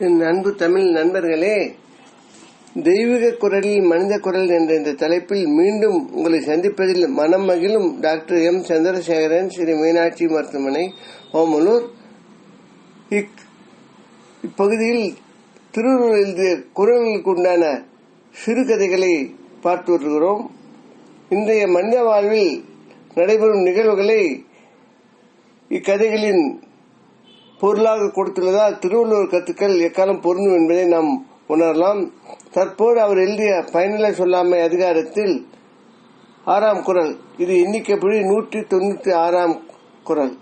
என் அன்பு தமிழ் நண்பர்களே தெய்வீக குரலில் மனித குரல் என்ற இந்த தலைப்பில் மீண்டும் உங்களை சந்திப்பதில் மனம் மகிழும் டாக்டர் எம். சந்திரசேகரன் ஸ்ரீ மீனாட்சி மருத்துவமனை ஓமலூர். இக் இப்பகுதியில் திருவள்ளுவர் எழுதிய குரல்களுக்கு உண்டான சிறுகதைகளை பார்த்து வருகிறோம். இன்றைய மனித வாழ்வில் நடைபெறும் நிகழ்வுகளை இக்கதைகளின் பொருளாக கொடுத்துள்ளதால் திருவள்ளுவர் கருத்துக்கள் எக்காலம் பொருந்தும் என்பதை நாம் உணரலாம். தற்போது அவர் எழுதிய பயனில சொல்லாமை அதிகாரத்தில் ஆறாம் குரல். இது எண்ணிக்கைப்படி நூற்றி தொண்ணூற்றி ஆறாம் குரல்.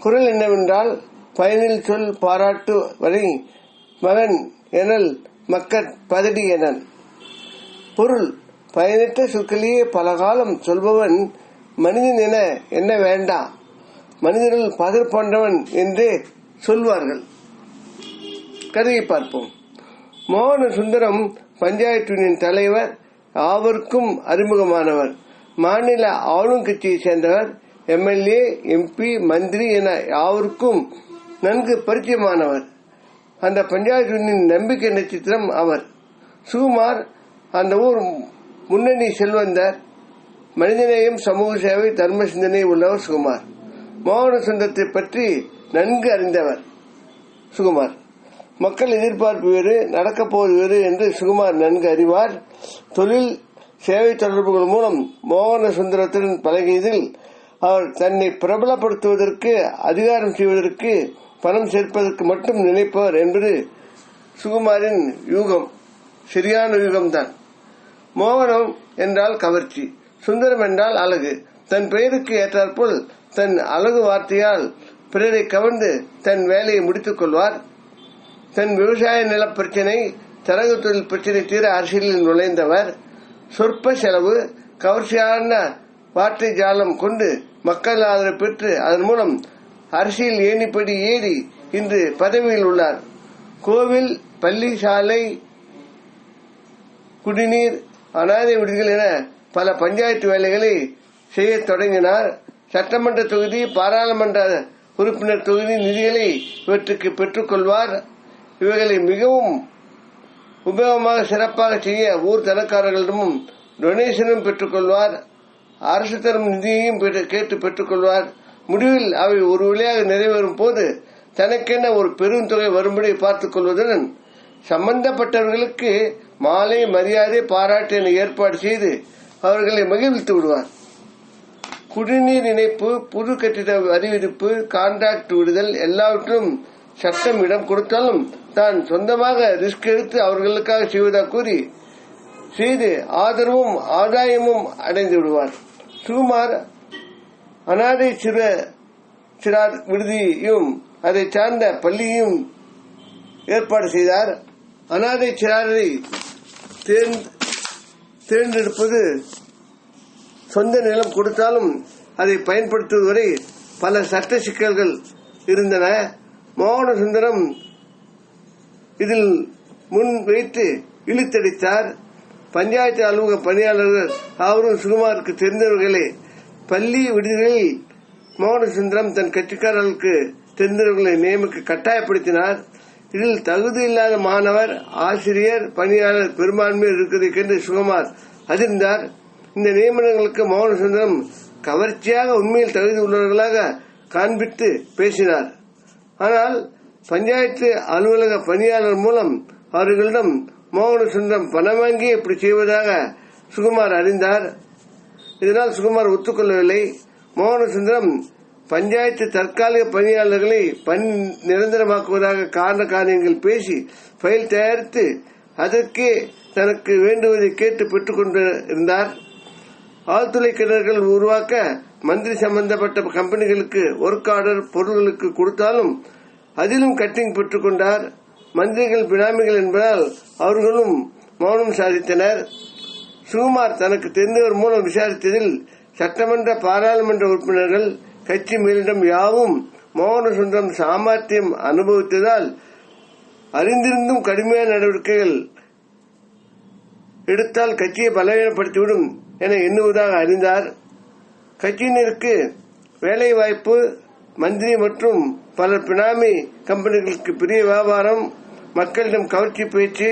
குரல் என்னவென்றால் பயனில் சொல் பாராட்டு வரை மகன் எனல் மக்கட் பதடி எனல். பொருள் பயனற்ற சொற்களையே பல காலம் சொல்பவன் மனிதன் என என்ன வேண்டாம் மனிதர்கள் பதர் என்று சொல்வார்கள். கருதி பார்ப்போம். மோகன சுந்தரம் பஞ்சாயத்து தலைவர் யாவருக்கும் அறிமுகமானவர். மாநில ஆளும் கட்சியை சேர்ந்தவர் எம்எல்ஏ எம்பி மந்திரி என யாவருக்கும் நன்கு பரிச்சயமானவர். அந்த பஞ்சாயத்துனின் நம்பிக்கை நட்சத்திரம் அவர். சுகுமார் அந்த ஊர் முன்னணி செல்வந்தர். மனிதநேயம் சமூக சேவை தர்ம சிந்தனை உள்ளவர் சுகுமார். மௌன சந்தத்தை பற்றி நன்கு அறிந்தவர் சுகுமார். மக்கள் எதிர்பார்ப்பு வேறு நடக்கப் போவது வேறு என்று சுகுமார் நன்கு அறிவார். தொழில் சேவை தொடர்புகள் மூலம் மோகன சுந்தரத்துடன் பழகியதில் அவர் தன்னை பிரபலப்படுத்துவதற்கு அதிகாரம் செய்வதற்கு பணம் சேர்ப்பதற்கு மட்டும் நினைப்பவர் என்பது சுகுமாரின் யூகம். சரியான யூகம்தான். மோகனம் என்றால் கவர்ச்சி சுந்தரம் என்றால் அழகு. தன் பெயருக்கு ஏற்றாற்போல் தன் அழகு வார்த்தையால் பிறரை கவர்ந்து தன் வேலையை முடித்துக் கொள்வார். தன் விவசாய நில பிரச்சினை தரகு தொழில் பிரச்சினை தீர அரசியலில் நுழைந்தவர். சொற்ப செலவு கவர்ச்சியான வார்த்தை ஜாலம் கொண்டு மக்கள் ஆதரவு பெற்று அதன் மூலம் அரசியல் ஏணிப்படி ஏறி இன்று பதவியில் உள்ளார். கோவில் பள்ளி சாலை குடிநீர் அனாதை விடுதிகள் என பல பஞ்சாயத்து வேலைகளை செய்ய தொடங்கினார். சட்டமன்ற தொகுதி பாராளுமன்ற உறுப்பினர் தொகுதி நிதிகளை இவற்றுக்கு பெற்றுக்கொள்வார். இவைகளை மிகவும் உபயோகமாக சிறப்பாக செய்ய ஊர் தனக்காரர்களிடமும் டொனேஷனும் பெற்றுக்கொள்வார். அரசு தரும் நிதியையும் கேட்டு பெற்றுக்கொள்வார். முடிவில் அவை ஒரு வழியாக நிறைவேறும் போது தனக்கென ஒரு பெரும் தொகை வரும்படி பார்த்துக் கொள்வதுடன் சம்பந்தப்பட்டவர்களுக்கு மாலை மரியாதை பாராட்டு என ஏற்பாடு செய்து அவர்களை மகிழ்வித்து விடுவார். குடிநீர் இணைப்பு புது கட்டிட அறிவிப்பு கான்ட்ராக்ட் விடுதல் எல்லாவற்றிலும் சட்டம் இடம் கொடுத்தாலும் தான் சொந்தமாக ரிஸ்க் எடுத்து அவர்களுக்காக செய்வதாக கூறி செய்து ஆதரவும் ஆதாயமும் அடைந்து விடுவார். சுகுமார் அனாதை சிற சிறார் விடுதியும் அதை சார்ந்த பள்ளியும் ஏற்பாடு செய்தார். அனாதை சிறாரை தேர்ந்தெடுப்பது சொந்த நிலம் கொடுத்தாலும் அதை பயன்படுத்துவதை பல சட்ட சிக்கல்கள் இருந்தன. மோகன சுந்தரம் இதில் முன் வைத்து இழுத்தடித்தார். பஞ்சாயத்து அலுவலக பணியாளர்கள் அவரும் சுகுமாருக்கு தெரிந்தவர்களே பள்ளி விடுதிகளில் மோகனசுந்தரம் தன் கட்சிக்காரர்களுக்கு தெரிந்தவர்களை நியமிக்க கட்டாயப்படுத்தினார். இதில் தகுதி இல்லாத மாணவர் ஆசிரியர் பணியாளர் பெரும்பான்மையில் இருக்கிறதை என்று சுகுமார் அதிர்ந்தார். இந்த நியமனங்களுக்கு மோகன சுந்தரம் கவர்ச்சியாக உண்மையில் தகுதி உள்ளவர்களாக காண்பித்து பேசினார். ஆனால் பஞ்சாயத்து அலுவலக பணியாளர் மூலம் அவர்களிடம் மோகன சுந்தரம் பணம் வாங்கி இப்படி செய்வதாக சுகுமார் அறிந்தார். இதனால் சுகுமார் ஒத்துக்கொள்ளவில்லை. மோகன சுந்தரம் பஞ்சாயத்து தற்காலிக பணியாளர்களை பணி நிரந்தரமாக்குவதாக காரண காரியங்கள் பேசி ஃபைல் தயாரித்து அதற்கே தனக்கு வேண்டுவதை கேட்டு பெற்றுக்கொண்டு இருந்தார். ஆழ்துளை கிணறுகள் உருவாக்க மந்திரி சம்பந்தப்பட்ட கம்பெனிகளுக்கு ஒர்க் ஆர்டர் பொருள்களுக்கு கொடுத்தாலும் அதிலும் கட்டிங் பெற்றுக்கொண்டார் மந்திரிகள் பினாமிகள் என்பதால் அவர்களும் மௌனம் சாதித்தனர். சுகுமார் தனக்கு தெரிந்தவர் மூலம் விசாரித்ததில் சட்டமன்ற பாராளுமன்ற உறுப்பினர்கள் கட்சி மேலிடம் யாவும் மோகன சுந்தரம் சாமர்த்தியம் அனுபவித்ததால் அறிந்திருந்தும் கடுமையான நடவடிக்கைகள் எடுத்தால் கட்சியை பலவீனப்படுத்திவிடும். என எண்ணுவதாக அறிந்தார். கட்சியினருக்கு வேலை வாய்ப்பு மந்திரி மற்றும் பல பினாமி கம்பெனிகளுக்கு பெரிய வியாபாரம் மக்களிடம் கவர்ச்சி பேச்சு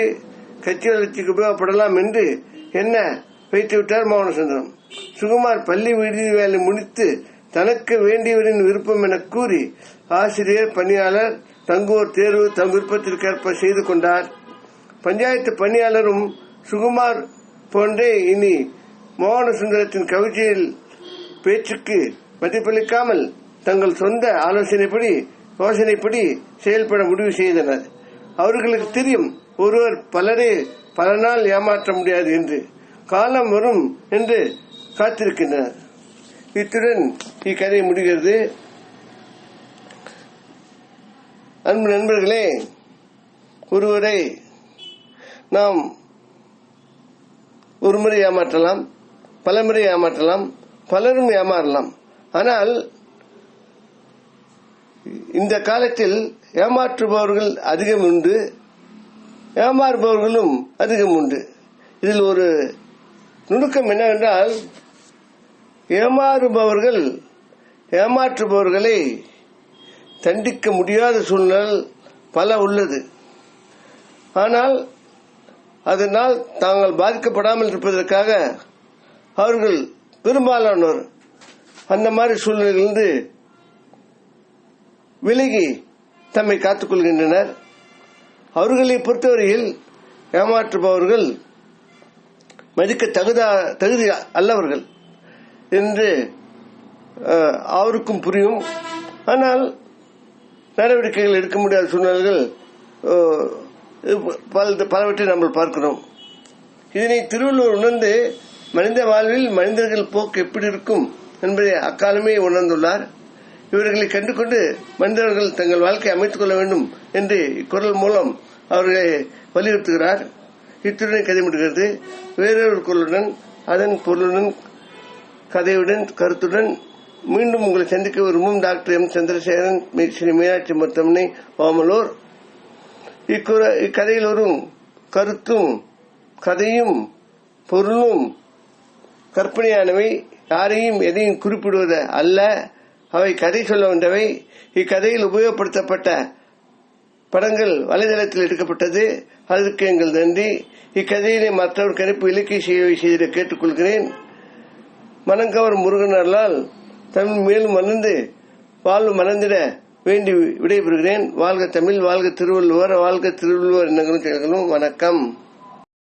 கட்சி வளர்ச்சிக்கு உபயோகப்படலாம் என்று என்ன வைத்துவிட்டார் மௌனசுந்தரம். சுகுமார் பள்ளி விடுதி வேலை முடித்து தனக்கு வேண்டியவரின் விருப்பம் என கூறி ஆசிரியர் பணியாளர் தங்குவோர் தேர்வு தம் விருப்பத்திற்கேற்ப செய்து கொண்டார். பஞ்சாயத்து பணியாளரும் சுகுமார் போன்றே இனி மோகன சுந்தரத்தின் கவிதையில் பேச்சுக்கு மதிப்பளிக்காமல் தங்கள் சொந்த ஆலோசனைப்படி யோசனைப்படி செயல்பட முடிவு செய்தனர். அவர்களுக்கு தெரியும் ஒருவர் பலரை பல நாள் ஏமாற்ற முடியாது என்று. காலம் வரும் என்று காத்திருக்கின்றனர். இத்துடன் இக்கதை முடிகிறது. அன்பு நண்பர்களே ஒருவரை நாம் ஒருமுறை ஏமாற்றலாம். பல முறை ஏமாற்றலாம் பலரும் ஏமாறலாம். ஆனால் இந்த காலத்தில் ஏமாற்றுபவர்கள் அதிகம் உண்டு ஏமாறுபவர்களும் அதிகம் உண்டு. இதில் ஒரு நுணுக்கம் என்னவென்றால் ஏமாறுபவர்கள் ஏமாற்றுபவர்களை தண்டிக்க முடியாத சூழ்நிலை பல உள்ளது. ஆனால் அதனால் தாங்கள் பாதிக்கப்படாமல் இருப்பதற்காக அவர்கள் பெரும்பாலானோர் அந்த மாதிரி சூழ்நிலையிலிருந்து விலகி தம்மை காத்துக் கொள்கின்றனர். அவர்களை பொறுத்தவரையில் ஏமாற்றுபவர்கள் மதிக்க தகுதா தகுதி அல்லவர்கள் என்று அவருக்கும் புரியும். ஆனால் நடவடிக்கைகள் எடுக்க முடியாத சூழ்நிலைகள் பலவற்றை நம்ம பார்க்கிறோம். இதனை திருவள்ளுவர் உணர்ந்து மனித வாழ்வில் மனிதர்கள் போக்கு எப்படி இருக்கும் என்பதை அக்காலமே உணர்ந்துள்ளார். இவர்களை கண்டுகொண்டு மனிதர்கள் தங்கள் வாழ்க்கை அமைத்துக் கொள்ள வேண்டும் என்று இக்குரல் மூலம் அவர்களை வலியுறுத்துகிறார். இத்துடன் கதைமிடுகிறது வேறொரு குரலுடன் அதன் பொருளுடன் கதையுடன் கருத்துடன் மீண்டும் உங்களை சந்திக்க விரும்பும் டாக்டர் எம். சந்திரசேகரன் ஸ்ரீ மீனாட்சி மருத்துவமனை ஓமலூர் இக்குற இக்கதையில் வரும் கருத்தும் கதையும் பொருளும் கற்பனையானவை யாரையும் எதையும் குறிப்பிடுவது அல்ல. அவை கதை சொல்ல வந்தவை. இக்கதையில் உபயோகப்படுத்தப்பட்ட படங்கள் வலைதளத்தில் எடுக்கப்பட்டது. அதற்கு எங்கள் நன்றி. இக்கதையினை மற்றவர் கணிப்பு இலக்கிய சேவை செய்திட கேட்டுக்கொள்கிறேன். மனங்கவர் முருகனர்களால் தமிழ் மேலும் மலர்ந்து வாழ்வு மலர்ந்திட வேண்டி விடைபெறுகிறேன். வாழ்க தமிழ் வாழ்க திருவள்ளுவர் வாழ்க திருவள்ளுவர் என்னங்களும் வணக்கம்.